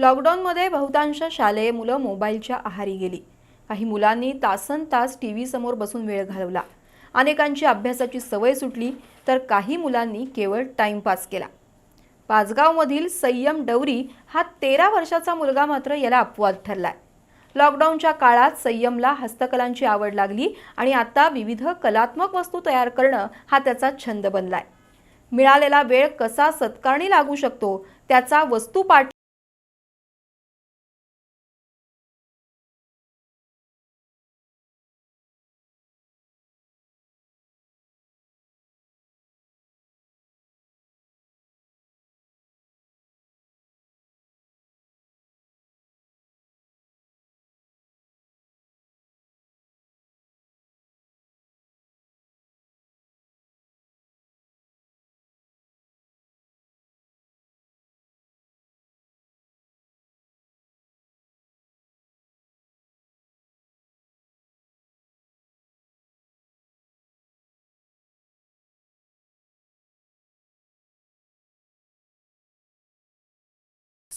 लॉकडाऊनमध्ये बहुतांश शालेय मुलं मोबाईलच्या आहारी गेली. काही मुलांनी तासन तास टी व्ही समोर बसून वेळ घालवला. अनेकांची अभ्यासाची सवय सुटली तर काही मुलांनी केवळ टाईमपास केला. पाचगावमधील संयम डवरी हा तेरा वर्षाचा मुलगा मात्र याला अपवाद ठरलाय. लॉकडाऊनच्या काळात संयमला हस्तकलांची आवड लागली आणि आता विविध कलात्मक वस्तू तयार करणं हा त्याचा छंद बनलाय. मिळालेला वेळ कसा सत्कारणी लागू शकतो त्याचा वस्तूपाठ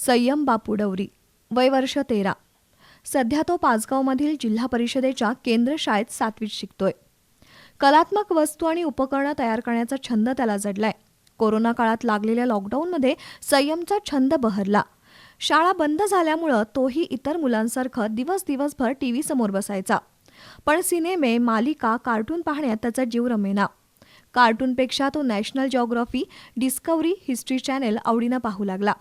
संयम बापू डवरी वय वर्ष तेरा. सध्या तो पाचगावमधील जिल्हा परिषदेच्या केंद्र शाळेत सातवीत शिकतोय. कलात्मक वस्तू आणि उपकरणं तयार करण्याचा छंद त्याला जडलाय. कोरोना काळात लागलेल्या लॉकडाऊनमध्ये संयमचा छंद बहरला. शाळा बंद झाल्यामुळं तोही इतर मुलांसारखं दिवस दिवसभर टी व्ही समोर बसायचा. पण सिनेमे मालिका कार्टून पाहण्यात त्याचा जीव रमेना. कार्टूनपेक्षा तो national geography Discovery history channel आवडीनं पाहू लागला.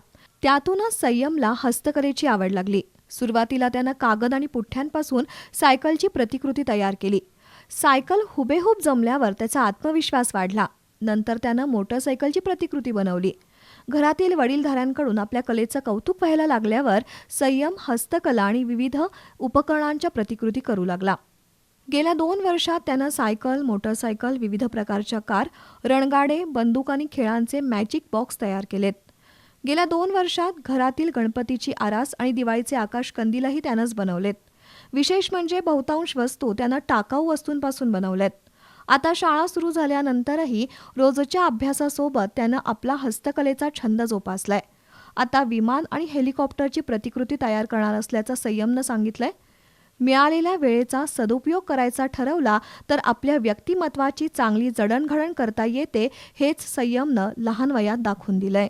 त्यातूनच संयमला हस्तकलेची आवड लागली. सुरुवातीला त्यानं कागद आणि पुठ्ठ्यांपासून सायकलची प्रतिकृती तयार केली. सायकल हुबेहूब जमल्यावर त्याचा आत्मविश्वास वाढला. नंतर त्यानं मोटरसायकलची प्रतिकृती बनवली. घरातील वडीलधाऱ्यांकडून आपल्या कलेचं कौतुक व्हायला लागल्यावर संयम हस्तकला आणि विविध उपकरणांच्या प्रतिकृती करू लागला. गेल्या दोन वर्षात त्यानं सायकल मोटरसायकल विविध प्रकारच्या कार रणगाडे बंदूक आणि खेळांचे मॅजिक बॉक्स तयार केलेत. गेल्या दोन वर्षात घरातील गणपतीची आरास आणि दिवाळीचे आकाश कंदीलही त्यानंच बनवलेत. विशेष म्हणजे बहुतांश वस्तू त्यानं टाकाऊ वस्तूंपासून बनवल्यात आता शाळा सुरू झाल्यानंतरही रोजच्या अभ्यासासोबत त्यानं आपला हस्तकलेचा छंद जोपासलाय. आता विमान आणि हेलिकॉप्टरची प्रतिकृती तयार करणार असल्याचं संयमनं सांगितलंय. मिळालेल्या वेळेचा सदुपयोग करायचा ठरवला तर आपल्या व्यक्तिमत्वाची चांगली जडणघडण करता येते हेच संयमनं लहान वयात दाखवून दिलंय.